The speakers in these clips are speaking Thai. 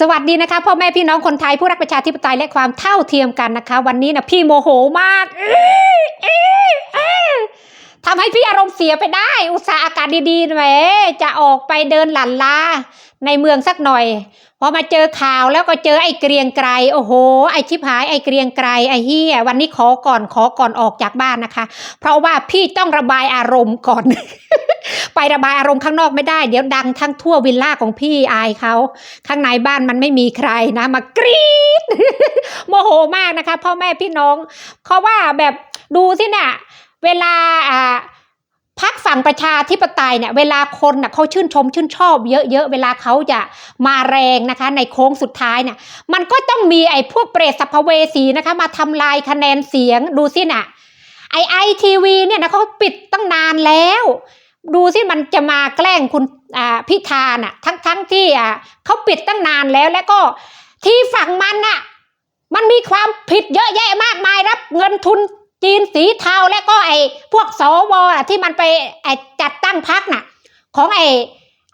สวัสดีนะคะพ่อแม่พี่น้องคนไทยผู้รักประชาธิปไตยและความเท่าเทียมกันนะคะ วันนี้นะพี่โมโหมากอ ทำให้พี่อารมณ์เสียไปได้ อุตส่าห์อากาศดีๆแหมจะออกไปเดินหลั่นลาในเมืองสักหน่อย พอมาเจอข่าวแล้วก็เจอไอ้เกรียงไกรโอ้โห ไอ้ชิบหายไอ้เกรียงไกรไอ้เฮียวันนี้ขอก่อนขอก่อนออกจากบ้านนะคะ เพราะว่าพี่ต้องระบายอารมณ์ก่อน ไประบายอารมณ์ข้างนอกไม่ได้ เดี๋ยวดังทั้งทั่ววิลล่าของพี่อายเขาข้างในบ้านมันไม่มีใครนะ มากรี๊ดโมโหมากนะคะ พ่อแม่พี่น้องเขาว่าแบบดูสิเนี่ย เวลาอ่าพักฝั่งประชาธิปไตยเนี่ยเวลาคนน่ะเขาชื่นชมชื่นชอบเยอะๆเวลาเขาจะมาแรงนะคะ ในโค้งสุดท้ายเนี่ยมันก็ต้องมีไอ้พวกเปรตสัพเพเวสีนะคะ มาทำลายคะแนนเสียงดูสิน่ะไอไอทีวีเนี่ยนะเขาปิดตั้งนานแล้ว ดูสิมันจะมาแกล้งคุณอ่าพิธาน่ะทั้งทั้งที่อ่าเขาปิดตั้งนานแล้วแล้วก็ที่ฝั่งมันน่ะมันมีความผิดเยอะแยะมากมายรับเงินทุน จีนสีเทาแล้วก็ไอ้พวกสวที่มันไปไอ้จัดตั้งพักน่ะ ของไอ้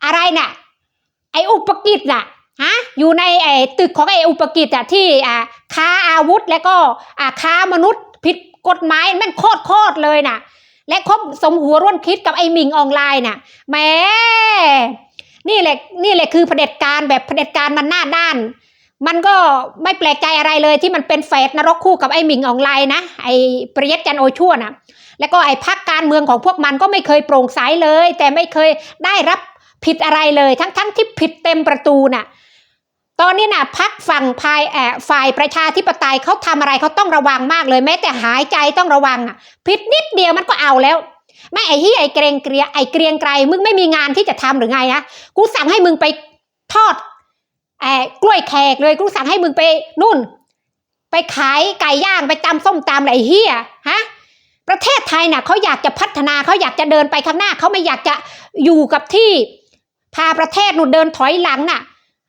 อะไรน่ะ ไอ้อุปกิจน่ะฮะอยู่ในไอ้ตึกของไอ้อุปกิจอะที่อ่าค้าอาวุธแล้วก็อ่าค้ามนุษย์ผิดกฎหมายแม่งโคตรโคตรเลยน่ะ และคบสมหัวร่วมคิดกับไอ้มิงออนไลน์น่ะแหมนี่แหละนี่แหละคือเผด็จการแบบเผด็จการมันหน้าด้าน มันก็ไม่แปลกใจอะไรเลยที่มันเป็นแฝดนรกคู่กับไอ้หมิงออนไลน์นะไอ้ปริยตจันโอชั่วนะแล้วก็ไอ้พักการเมืองของพวกมันก็ไม่เคยโปร่งใสเลย แต่ไม่เคยได้รับผิดอะไรเลย ทั้งๆทที่ผิดเต็มประตูน่ะตอนนี้น่ะพักฝั่งภายแอบฝ่ายประชาธิปไตยเขาทำอะไรเขาต้องระวังมากเลยแม้แต่หายใจต้องระวังอะผิดนิดเดียวมันก็เอาแล้วไม่ไอ้ที่ไอ้เกรงเกรียไอ้เกรียงไกรมึงไม่มีงานที่จะทำหรือไงนะกูสั่งให้มึงไปทอด ไอ้กล้วยแขกเลยกูสั่งให้มึงไปนู่น ไปขายไก่ย่างไปตำส้มตำไรเฮียฮะประเทศไทยน่ะเขาอยากจะพัฒนาเขาอยากจะเดินไปข้างหน้าเขาไม่อยากจะอยู่กับที่ พาประเทศหนูเดินถอยหลังน่ะ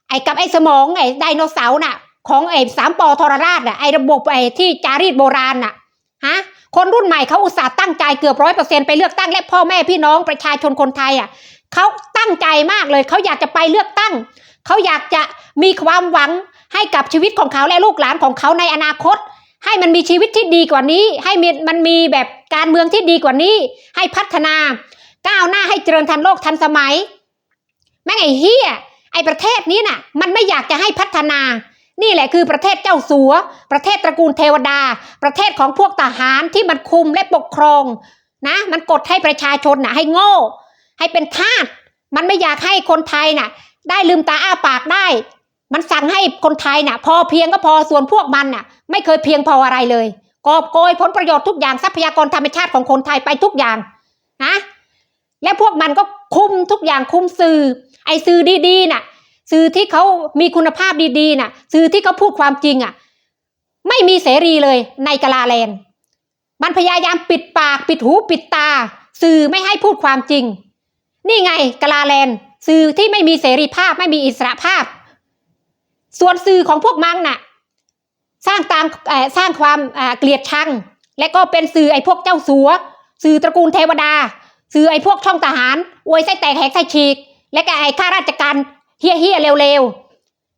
ไอ้กับไอ้สมองไอ้ไดโนเสาร์น่ะ ของไอ้สามปอทรราชน่ะไอ้ระบบไอ้ที่จารีตโบราณน่ะฮะคนรุ่นใหม่เขาอุตส่าห์ตั้งใจเกือบร้อยเปอร์เซ็นไปเลือกตั้งและพ่อแม่พี่น้องประชาชนคนไทยอะเขาตั้งใจมากเลยเขาอยากจะไปเลือกตั้ง เขาอยากจะมีความหวังให้กับชีวิตของเขาและลูกหลานของเขาในอนาคต ให้มันมีชีวิตที่ดีกว่านี้ ให้มันมีแบบการเมืองที่ดีกว่านี้ ให้พัฒนา ก้าวหน้าให้เจริญทันโลกทันสมัย แม่งไอ้เฮียไอ้ประเทศนี้น่ะ มันไม่อยากจะให้พัฒนา นี่แหละคือประเทศเจ้าสัว ประเทศตระกูลเทวดา ประเทศของพวกทหารที่มันคุมและปกครองนะ มันกดให้ประชาชนน่ะให้โง่ ให้เป็นทาสมันไม่อยากให้คนไทยน่ะ ได้ลืมตาอ้าปากได้ มันสั่งให้คนไทยน่ะ พอเพียงก็พอส่วนพวกมันน่ะ ไม่เคยเพียงพออะไรเลยกอบโกยผลประโยชน์ทุกอย่างทรัพยากรธรรมชาติของคนไทยไปทุกอย่างนะและพวกมันก็คุมทุกอย่างคุมสื่อ ไอ้สื่อดีๆน่ะ สื่อที่เขามีคุณภาพดีๆน่ะ สื่อที่เขาพูดความจริงอะ ไม่มีเสรีเลยในกาลาแลนมันพยายามปิดปากปิดหูปิดตา สื่อไม่ให้พูดความจริง นี่ไงกาลาแลน สื่อที่ไม่มีเสรีภาพไม่มีอิสระภาพ ส่วนสื่อของพวกมันน่ะ สร้างตามสร้างความเกลียดชัง และก็เป็นสื่อไอ้พวกเจ้าสัว สื่อตระกูลเทวดา สื่อไอ้พวกช่องทหารอวยไส้แตกแหกไส้ฉีก และก็ไอ้ข้าราชการเฮี้ยเฮี้ยเร็ว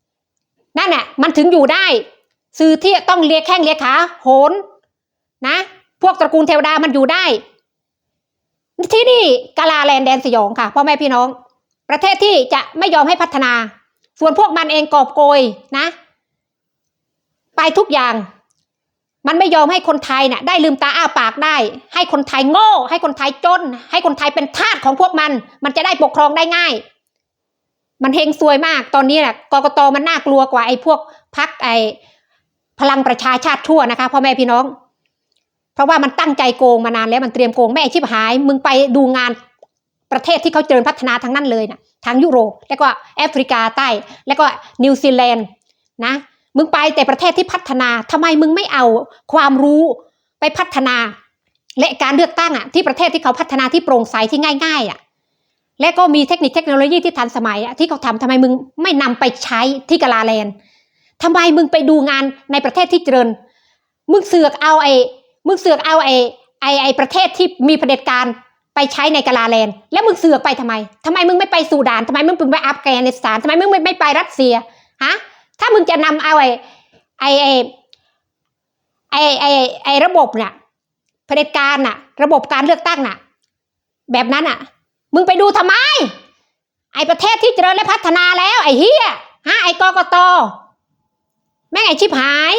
ๆนั่นน่ะมันถึงอยู่ได้ สื่อที่ต้องเลียแข้งเลียขาโหนนะ พวกตระกูลเทวดามันอยู่ได้ที่นี่กาลาแลนแดนสยองค่ะพ่อแม่พี่น้อง ประเทศที่จะไม่ยอมให้พัฒนา ส่วนพวกมันเองกอบโกยนะ ไปทุกอย่าง มันไม่ยอมให้คนไทยน่ะได้ลืมตาอ้าปากได้ ให้คนไทยโง่ ให้คนไทยจน ให้คนไทยเป็นทาสของพวกมัน มันจะได้ปกครองได้ง่าย มันเฮงซวยมาก ตอนนี้น่ะกกตมันน่ากลัวกว่าไอ้พวกพักไอ้พลังประชาชาติทั่วนะคะพ่อแม่พี่น้อง เพราะว่ามันตั้งใจโกงมานานแล้วมันเตรียมโกงแม่ชิบหาย มึงไปดูงาน ประเทศที่เขาเจริญพัฒนาทั้งนั้นเลยนะทางยุโรปแล้วก็แอฟริกาใต้ แล้วก็นิวซีแลนด์นะมึงไปแต่ประเทศที่พัฒนาทำไมมึงไม่เอาความรู้ไปพัฒนา และการเลือกตั้งอะที่ประเทศที่เขาพัฒนาที่โปร่งใสที่ง่ายๆอะและก็มีเทคนิคเทคโนโลยีที่ทันสมัยอะที่เขาทำทำไมมึงไม่นำไปใช้ที่กาลาแลนด์ทำไมมึงไปดูงานในประเทศที่เจริญ มึงเสือกเอาไอ้มึงเสือกเอาไอ้ไอ้ไอ้ประเทศที่มีเผด็จการ ไปใช้ในกาลาแลนด์แล้วมึงเสือกไปทำไมทำไมมึงไม่ไปสูดานทำไมมึงไม่ไปอัฟกานิสถานทำไมมึงไม่ไปรัสเซียฮะถ้ามึงจะนำเอาไอ้ไอ้ไอ้ไอ้ไอ้ระบบน่ะเผด็จการน่ะ ระบบการเลือกตั้งน่ะ แบบนั้นน่ะ มึงไปดูทำไม ไอ้ประเทศที่เจริญและพัฒนาแล้ว ไอ้เฮียฮะไอ้กกตแม่งไอ้ชิบหาย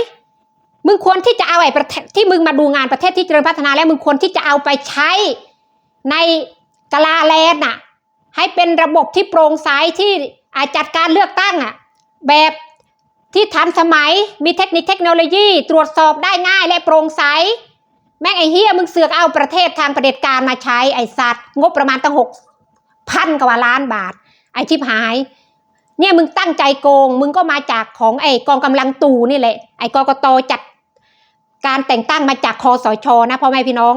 มึงควรที่จะเอาไอ้ประเทศที่มึงมาดูงานประเทศที่เจริญพัฒนาแล้ว มึงควรที่จะเอาไปใช้ ในกาลาแลนด์น่ะให้เป็นระบบที่โปร่งใสที่อาจัดการเลือกตั้งอะแบบที่ทันสมัยมีเทคนิคเทคโนโลยี ตรวจสอบได้ง่ายและโปร่งใส แม่งไอเฮียมึงเสือกเอาประเทศทางประเด็จการมาใช้ไอสัตว์ งบประมาณตั้งหกพันกว่าล้านบาท ไอชิบหาย เนี่ยมึงตั้งใจโกง มึงก็มาจากของไอกองกำลังตูนี่แหละไอกกตจัด การแต่งตั้งมาจากคอสชนะพ่อแม่พี่น้อง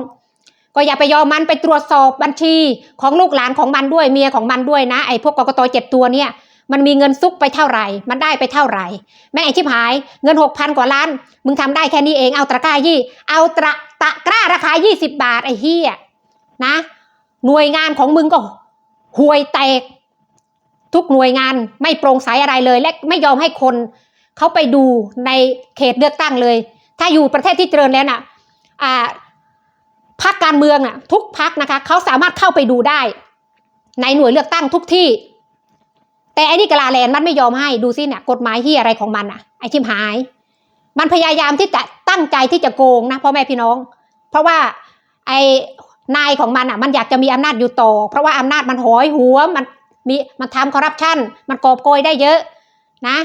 ก็อย่าไปยอมมันไปตรวจสอบบัญชีของลูกหลานของมันด้วยเมียของมันด้วยนะไอ้พวกกกตเจ็ดตัวเนี่ยมันมีเงินซุกไปเท่าไหร่ มันได้ไปเท่าไหร่ แม่ไอ้ชิบหาย เงินหกพันกว่าล้าน มึงทำได้แค่นี้เอง เอาตะกร้ายี่ เอาตะตะกร้าราคายี่สิบบาทไอ้เฮียนะ หน่วยงานของมึงก็ห่วยแตก ทุกหน่วยงานไม่โปร่งใสอะไรเลย และไม่ยอมให้คน เขาไปดูในเขตเลือกตั้งเลย ถ้าอยู่ประเทศที่เจริญแล้วน่ะอ่า การเมืองน่ะทุกพรรคนะคะเขาสามารถเข้าไปดูได้ ในหน่วยเลือกตั้งทุกที่ แต่อ้นี่กลาแลนมันไม่ยอมให้ดูสิเนี่ยกฎหมายที่อะไรของมันอะไอ้ชิมหาย มันพยายามที่จะตั้งใจที่จะโกงนะพ่อแม่พี่น้อง เพราะว่าไอ้นายของมันอะมันอยากจะมีอำนาจอยู่ต่อ เพราะว่าอำนาจมันหอยหัวมันมีมันทำคอร์รัปชันมันกอบโกยได้เยอะนะ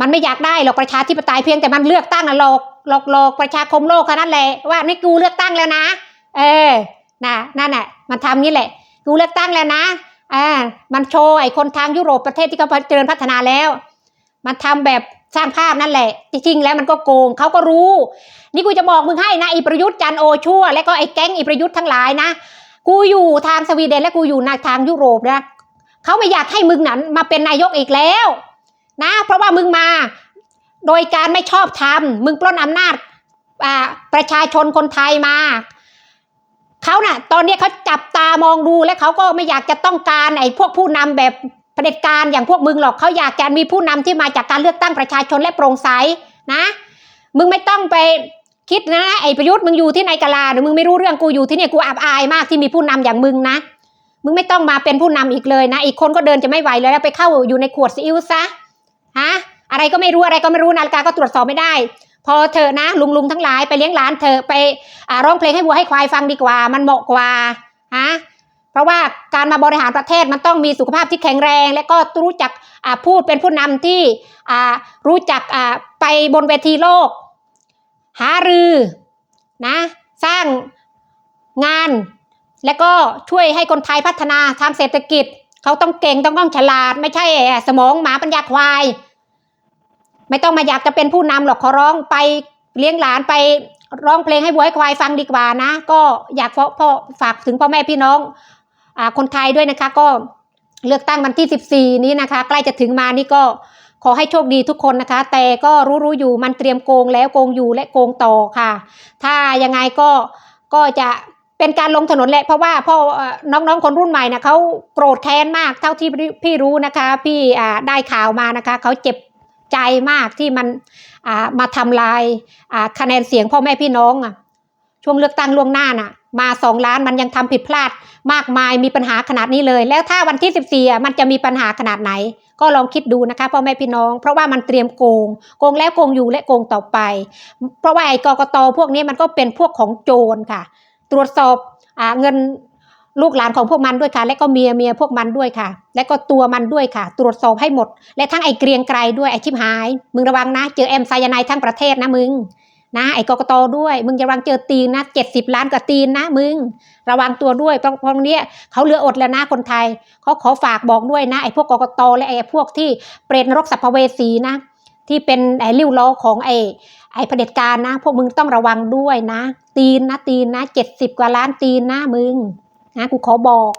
มันไม่อยากได้หรอกประชาธิปไตยเพียงแต่มันเลือกตั้งอะหลอกหลอกหลอกประชาคมโลกแค่นั้นแหละว่านี่กูเลือกตั้งแล้วนะ เออนะนั่นแหละมันทำนี่แหละกูเลือกตั้งแล้วนะอ่ามันโชว์ไอ้คนทางยุโรปประเทศที่เขาเจริญพัฒนาแล้ว มันทำแบบสร้างภาพนั่นแหละจริงแล้วมันก็โกงเขาก็รู้ นี่กูจะบอกมึงให้นะอีประยุทธ์จันโอชั่ว และก็ไอ้แก๊งอีประยุทธ์ทั้งหลายนะ กูอยู่ทางสวีเดนและกูอยู่ในทางยุโรปนะเขาไม่อยากให้มึงนั้นมาเป็นนายกอีกแล้ว นะ เพราะว่ามึงมา โดยการไม่ชอบธรรมมึงปล้นอำนาจประชาชนคนไทยมา เขาน่ะ ตอนนี้เขาจับตามองดูและเขาก็ไม่อยากจะต้องการไอ้พวกผู้นำแบบเผด็จการอย่างพวกมึงหรอกเขาอยากจะมีผู้นำที่มาจากการเลือกตั้งประชาชนและโปร่งใสนะ มึงไม่ต้องไปคิดนะไอ้ประยุทธ์มึงอยู่ที่ไหนกะลาหรือมึงไม่รู้เรื่องกูอยู่ที่เนี่ยกูอับอายมากที่มีผู้นำอย่างมึงนะ มึงไม่ต้องมาเป็นผู้นำอีกเลยนะ อีกคนก็เดินจะไม่ไหวเลยแล้วไปเข้าอยู่ในขวดซีอิ๊วซะฮะอะไรก็ไม่รู้อะไรก็ไม่รู้นาฬิกาก็ตรวจสอบไม่ได้ พอเธอนะลุงลุงทั้งหลายไปเลี้ยงหลานเธอไปอร้องเพลงให้วัวให้ควายฟังดีกว่า มันเหมาะกว่าฮะเพราะว่าการมาบริหารประเทศมันต้องมีสุขภาพที่แข็งแรง และก็รู้จักพูดเป็นผู้นำที่รู้จักไปบนเวทีโลก หารือนะสร้างงาน และก็ช่วยให้คนไทยพัฒนาทางเศรษฐกิจ เขาต้องเก่งต้องต้องฉลาด ไม่ใช่สมองหมาปัญญาควาย ไม่ต้องมาอยากจะเป็นผู้นำหรอกขอร้องไปเลี้ยงหลานไปร้องเพลงให้วัวให้ควายฟังดีกว่านะ ก็อยากพ่อพ่อฝากถึงพ่อแม่พี่น้องอ่าคนไทยด้วยนะคะ ก็เลือกตั้งวันที่ 14 นี้นะคะ ใกล้จะถึงมานี่ก็ขอให้โชคดีทุกคนนะคะ แต่ก็รู้ๆอยู่มันเตรียมโกงแล้วโกงอยู่และโกงต่อค่ะ ถ้ายังไงก็ก็จะเป็นการลงถนนแหละเพราะว่าพ่อน้องๆคนรุ่นใหม่นะเขาโกรธแค้นมากเท่าที่พี่รู้นะคะ พี่ได้ข่าวมานะคะเขาเจ็บ ใจมากที่มันมาทำลายคะแนนเสียงพ่อแม่พี่น้องช่วงเลือกตั้งล่วงหน้าน่ะ มาสองล้านมันยังทำผิดพลาดมากมายมีปัญหาขนาดนี้เลย แล้วถ้าวันที่ 14อ่มันจะมีปัญหาขนาดไหน ก็ลองคิดดูนะคะพ่อแม่พี่น้อง เพราะว่ามันเตรียมโกง โกงแล้วโกงอยู่และโกงต่อไป เพราะว่าไอ้กกตพวกนี้มันก็เป็นพวกของโจรค่ะ ตรวจสอบอเงิน ลูกหลานของพวกมันด้วยค่ะ และก็เมียเมียพวกมันด้วยค่ะ และก็ตัวมันด้วยค่ะ ตรวจสอบให้หมด และทั้งไอ้เกรียงไกรด้วยไอ้ชิบหาย มึงระวังนะเจอแอมไซยาไนด์ทั้งประเทศนะมึงนะไอ้กกตด้วย มึงจะระวังเจอตีนนะเจ็ดสิบล้านกับตีนนะมึง ระวังตัวด้วยเพราะเพราะเนี้ยเขาเหลืออดแล้วนะคนไทยเขาขอฝากบอกด้วยนะไอ้พวกกกตและไอ้พวกที่เปรตนรกสัพเวสีนะ ที่เป็นไอ้ริ้วล้อของไอ้ไอ้เผด็จการนะ พวกมึงต้องระวังด้วยนะ ตีนนะตีนนะเจ็ดสิบกว่าล้านตีนนะมึง นะกูขอบอก